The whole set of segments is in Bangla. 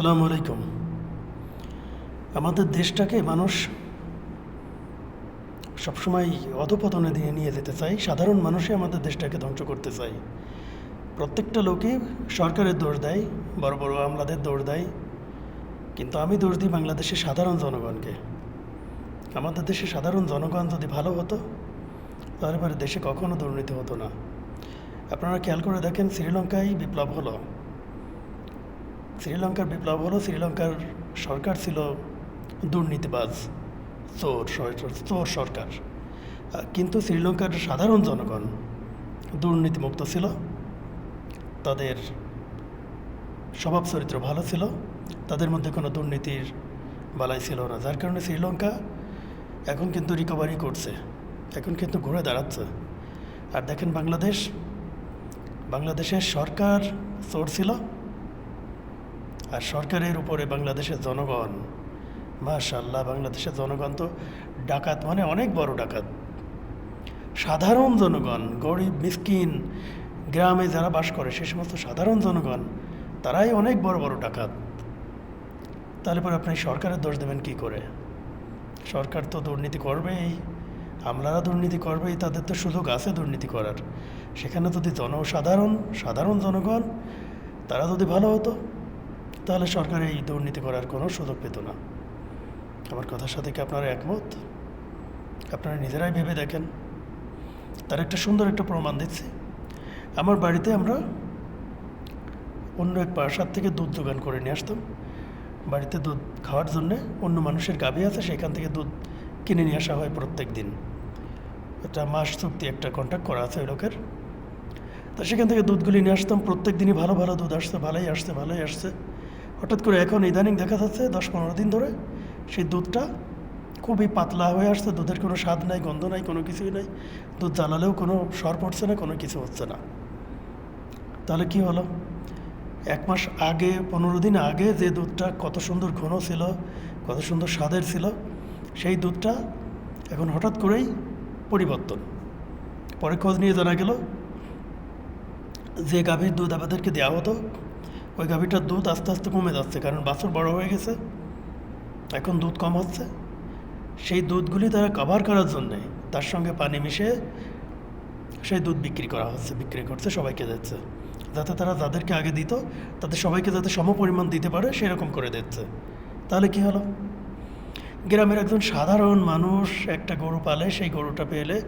আসসালামু আলাইকুম। আমাদের দেশটাকে মানুষ সবসময় অধপতনে দিয়ে নিয়ে যেতে চায়, সাধারণ মানুষই আমাদের দেশটাকে ধ্বংস করতে চায়। প্রত্যেকটা লোকে সরকারের দোষ দেয়, বড় বড় আমলাদের দোষ দেয়, কিন্তু আমি দোষ দিই বাংলাদেশের সাধারণ জনগণকে। আমাদের দেশে সাধারণ জনগণ যদি ভালো হতো, তাহলে দেশে কখনো দুর্নীতি হতো না। আপনারা খেয়াল করে দেখেন, শ্রীলঙ্কায় বিপ্লব হলো। শ্রীলঙ্কার বিপ্লব হলো শ্রীলঙ্কার সরকার ছিল দুর্নীতিবাজ, চোর চোর সরকার। কিন্তু শ্রীলঙ্কার সাধারণ জনগণ দুর্নীতিমুক্ত ছিল। তাদের স্বভাব চরিত্র ভালো ছিল। তাদের মধ্যে কোনো দুর্নীতির বালাই ছিল না, যার কারণে শ্রীলঙ্কা এখন কিন্তু রিকভারি করছে, এখন কিন্তু ঘুরে দাঁড়াচ্ছে। আর দেখেন বাংলাদেশ, বাংলাদেশের সরকার চোর ছিল। আর সরকারের উপরে বাংলাদেশের জনগণ মাশাল্লাহ বাংলাদেশের জনগণ তো ডাকাত মানে অনেক বড় ডাকাত। সাধারণ জনগণ, গরিব, মিসকিন, গ্রামে যারা বাস করে, সে সমস্ত সাধারণ জনগণ, তারাই অনেক বড় বড় ডাকাত। তাহলে পরে আপনি সরকারের দোষ দেবেন কি করে? সরকার তো দুর্নীতি করবেই, আমলারা দুর্নীতি করবেই, তাদের তো সুযোগ আছে দুর্নীতি করার। সেখানে যদি জনসাধারণ, সাধারণ জনগণ, তারা যদি ভালো হতো তাহলে সরকার এই দুর্নীতি করার কোনো সুযোগ পেত না। আমার কথার সাথে কি আপনারা একমত? আপনারা নিজেরাই ভেবে দেখেন। তার একটা সুন্দর একটা প্রমাণ দিচ্ছি। আমার বাড়িতে আমরা অন্য এক প্রাসাদ থেকে দুধ যোগান করে নিয়ে আসতাম। বাড়িতে দুধ খাওয়ার জন্যে অন্য মানুষের গাভী আছে, সেখান থেকে দুধ কিনে নিয়ে আসা হয় প্রত্যেক দিন। একটা মাস চুক্তি একটা কন্ট্যাক্ট করা আছে ওই লোকের। তা সেখান থেকে দুধগুলি নিয়ে আসতাম, প্রত্যেক দিনই ভালো ভালো দুধ আসছে, ভালোই আসছে ভালোই আসছে। হঠাৎ করে এখন ইদানিং দেখা যাচ্ছে দশ পনেরো দিন ধরে সেই দুধটা খুবই পাতলা হয়ে আসছে, দুধের কোনো স্বাদ নাই, গন্ধ নাই, কোনো কিছুই নাই। দুধ জ্বালালেও কোনো সর পড়ছে না, কোনো কিছু হচ্ছে না। তাহলে কি হলো? এক মাস আগে, পনেরো দিন আগে যে দুধটা কত সুন্দর ঘন ছিল, কত সুন্দর স্বাদের ছিল, সেই দুধটা এখন হঠাৎ করেই পরিবর্তন। পরে খোঁজ নিয়ে জানা গেল, যে গাভীর দুধ আমাদেরকে দেওয়া হতো ওই গাভীটার দুধ আস্তে আস্তে কমে যাচ্ছে, কারণ বাছুর বড় হয়ে গেছে। এখন দুধ কম হচ্ছে। সেই দুধগুলি তারা কভার করার জন্যে তার সঙ্গে পানি মিশিয়ে সেই দুধ বিক্রি করা হচ্ছে, বিক্রি করছে, সবাইকে দিচ্ছে। যাতে তারা যাদেরকে আগে দিত, তাদের সবাইকে যাতে সম পরিমাণ দিতে পারে, সেরকম করে দিচ্ছে। তাহলে কি হলো? গ্রামের একজন সাধারণ মানুষ একটা গরু পালে, সেই গরুটা পেলে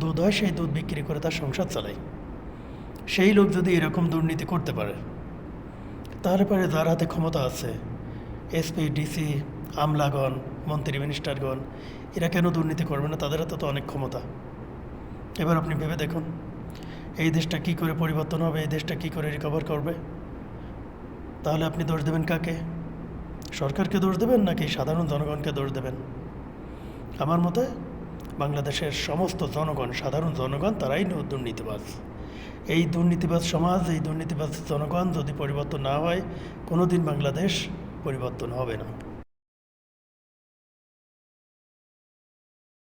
দুধ হয়, সেই দুধ বিক্রি করে তার সংসার চালায়। সেই লোক যদি এরকম দুর্নীতি করতে পারে তাহলে পরে যার হাতে ক্ষমতা আছে। এসপি, ডিসি, আমলাগণ, মন্ত্রী, মিনিস্টারগণ, এরা কেন দুর্নীতি করবে না? তাদের হাতে তো অনেক ক্ষমতা। এবার আপনি ভেবে দেখুন, এই দেশটা কী করে পরিবর্তন হবে? এই দেশটা কী করে রিকভার করবে? তাহলে আপনি দোষ দেবেন কাকে? সরকারকে দোষ দেবেন নাকি সাধারণ জনগণকে দোষ দেবেন? আমার মতে, বাংলাদেশের সমস্ত জনগণ, সাধারণ জনগণ, তারাই দুর্নীতিবাজ। এই দুর্নীতিবাদ সমাজ, এই দুর্নীতিবাদ জনগণ যদি পরিবর্তন না হয় কোনো দিন বাংলাদেশ পরিবর্তন হবে না।